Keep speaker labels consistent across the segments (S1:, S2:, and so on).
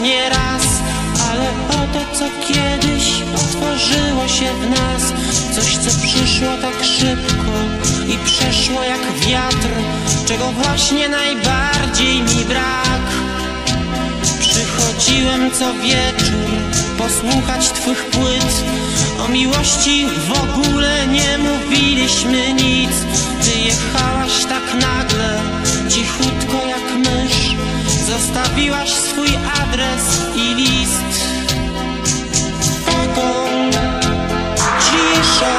S1: śmiałaś nieraz Ale o to, co kiedyś otworzyło się w nas. Coś, co przyszło tak szybko i przeszło jak wiatr Czego właśnie najbardziej mi brak. Przychodziłem co wieczór posłuchać twych płyt. O miłości w ogóle nie mówiliśmy nic. Ty jechałaś tak nagle, cichutko jak mysz Zostawiłaś swój adres i list Taką ciszę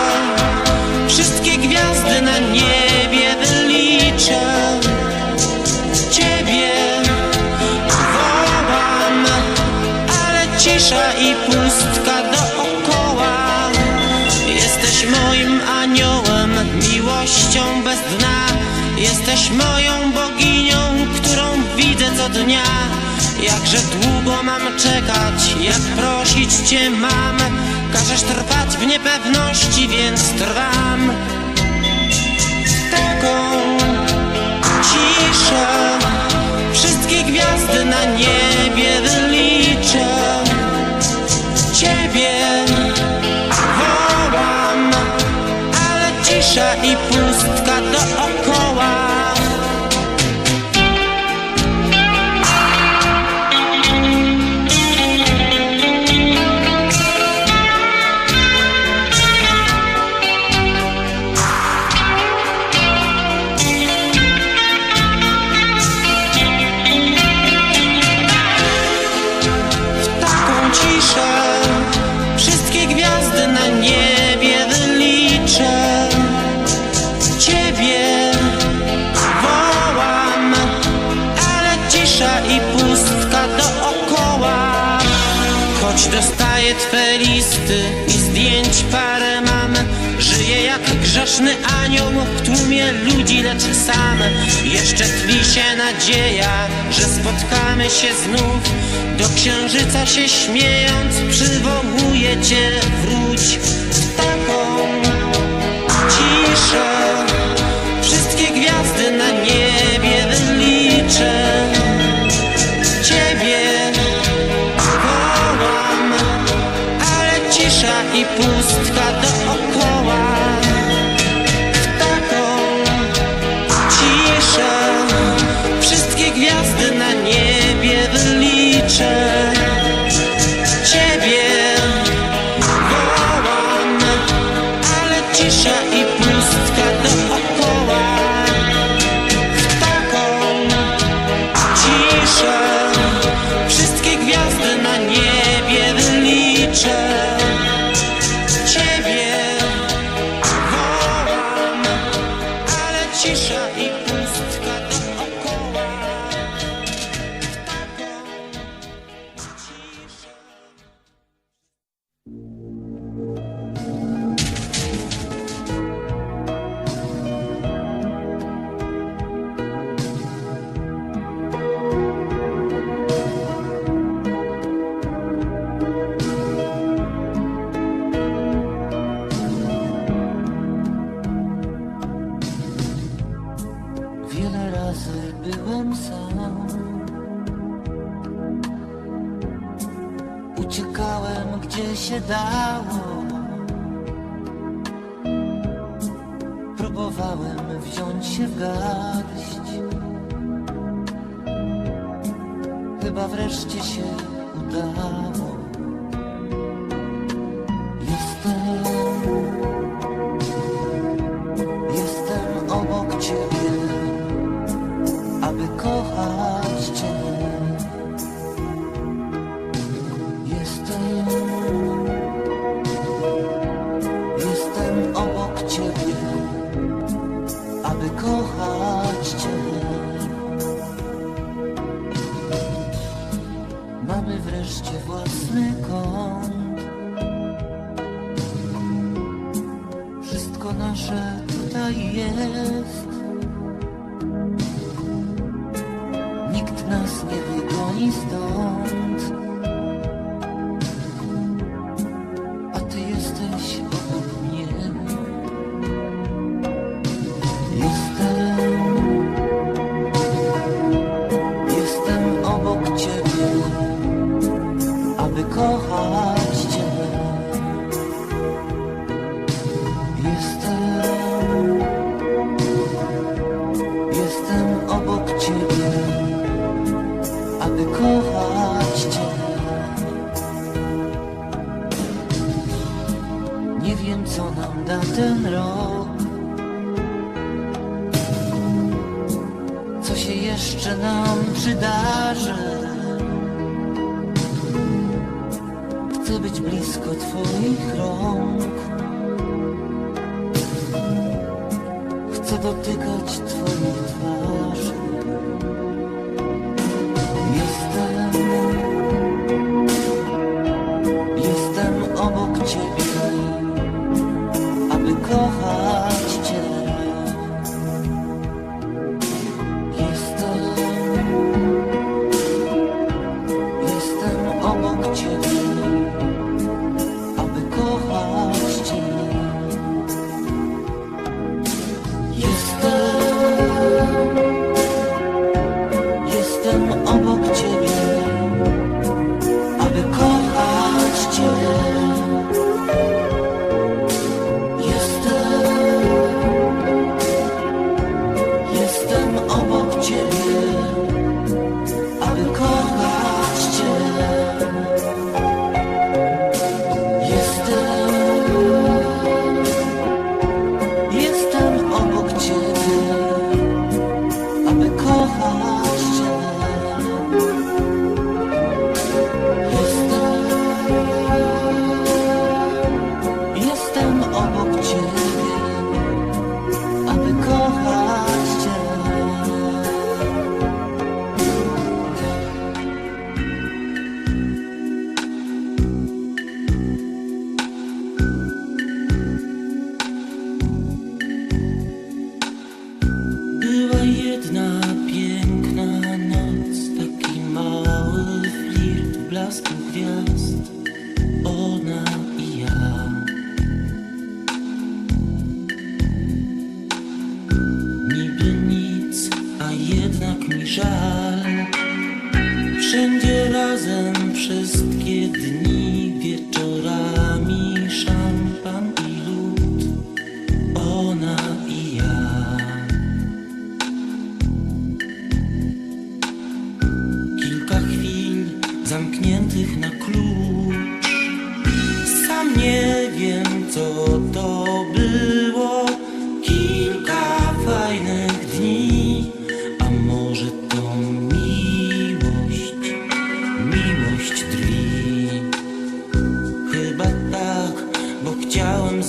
S1: Wszystkie gwiazdy na niebie wyliczę Ciebie wołam, ale cisza i pustka dookoła. Jesteś moim aniołem, miłością bez dna. Jesteś moją dnia. Jakże długo mam czekać, jak prosić cię mam. Każesz trwać w niepewności, więc trwam. Taką ciszę Wszystkie gwiazdy na niebie Choć dostaję twe listy i zdjęć parę mam Żyję jak grzeszny anioł w tłumie ludzi, lecz sam. Jeszcze tli się nadzieja, że spotkamy się znów. Do księżyca się śmiejąc przywołuję cię Wróć w taką ciszę. Wszystkie gwiazdy na niebie wyliczę pustka
S2: Próbowałem wziąć się w garść. Chyba wreszcie się udało dotykać Twoich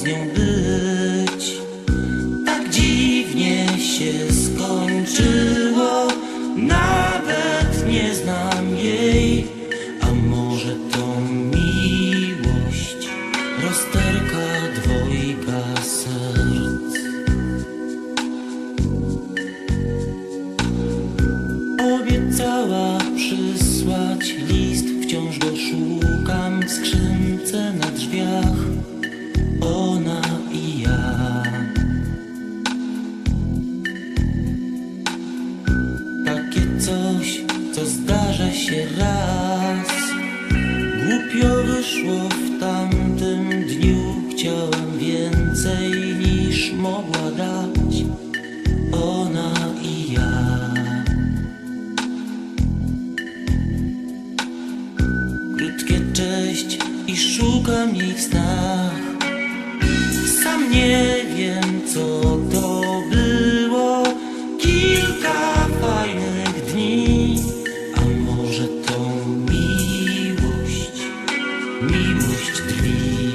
S1: z nią być. Tak dziwnie się skończyło, nawet nie znam jej. A może to miłość, rozterka dwojga serc. Obiecała przysłać list. i szukam ich w snach. Sam nie wiem, co to było. Kilka fajnych dni, a może to miłość, miłość drwi.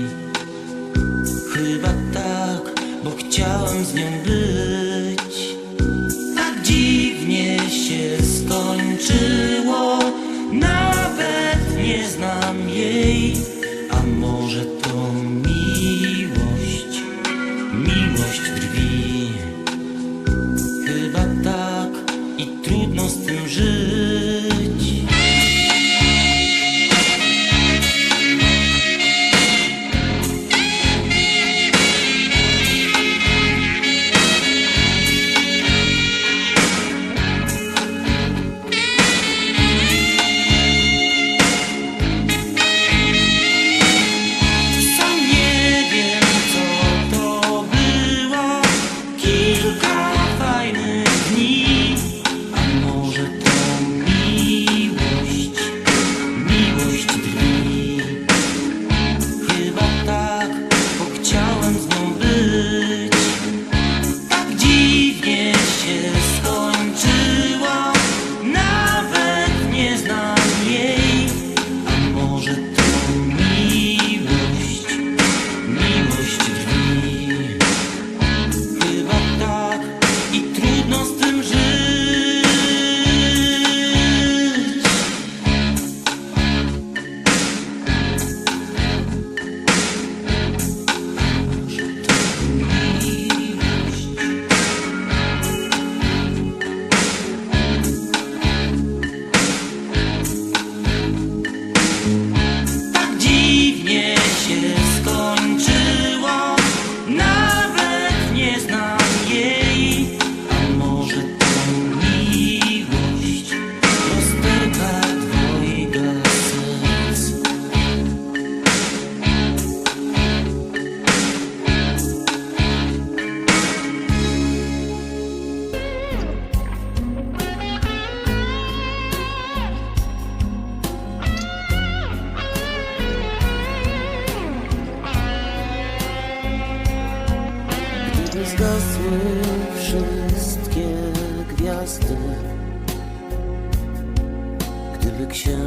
S1: Chyba tak, bo chciałem z nią być. Tak dziwnie się skończyło. Nawet nie znam jej.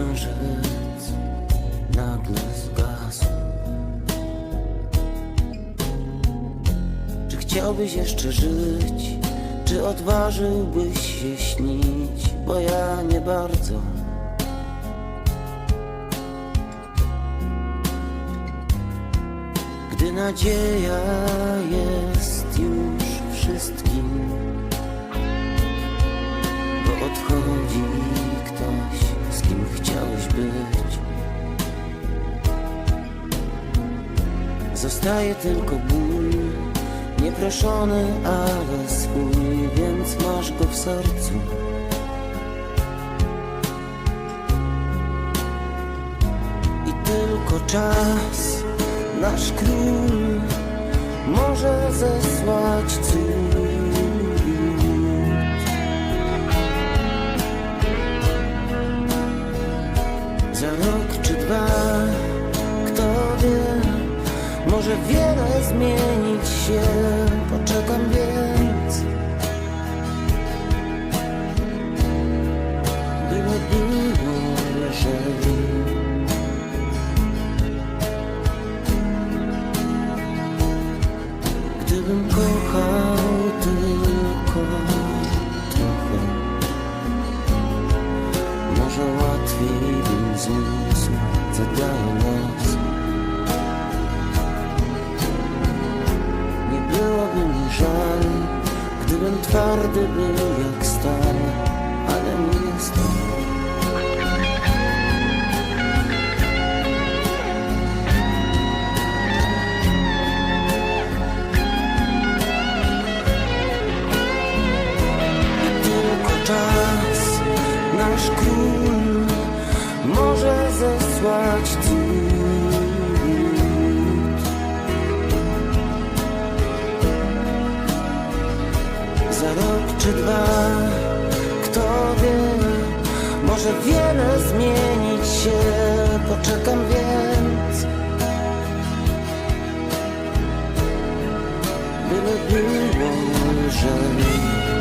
S2: Księżyc nagle zgasł Czy chciałbyś jeszcze żyć? Czy odważyłbyś się śnić? Bo ja nie bardzo Gdy nadzieja jest już wszystkim Bo odchodzi Zostaje tylko ból Nieproszony, ale swój Więc masz go w sercu. I tylko czas, nasz król Może zesłać cud Może wiele zmienić się. Poczekam więc Было, было жаль.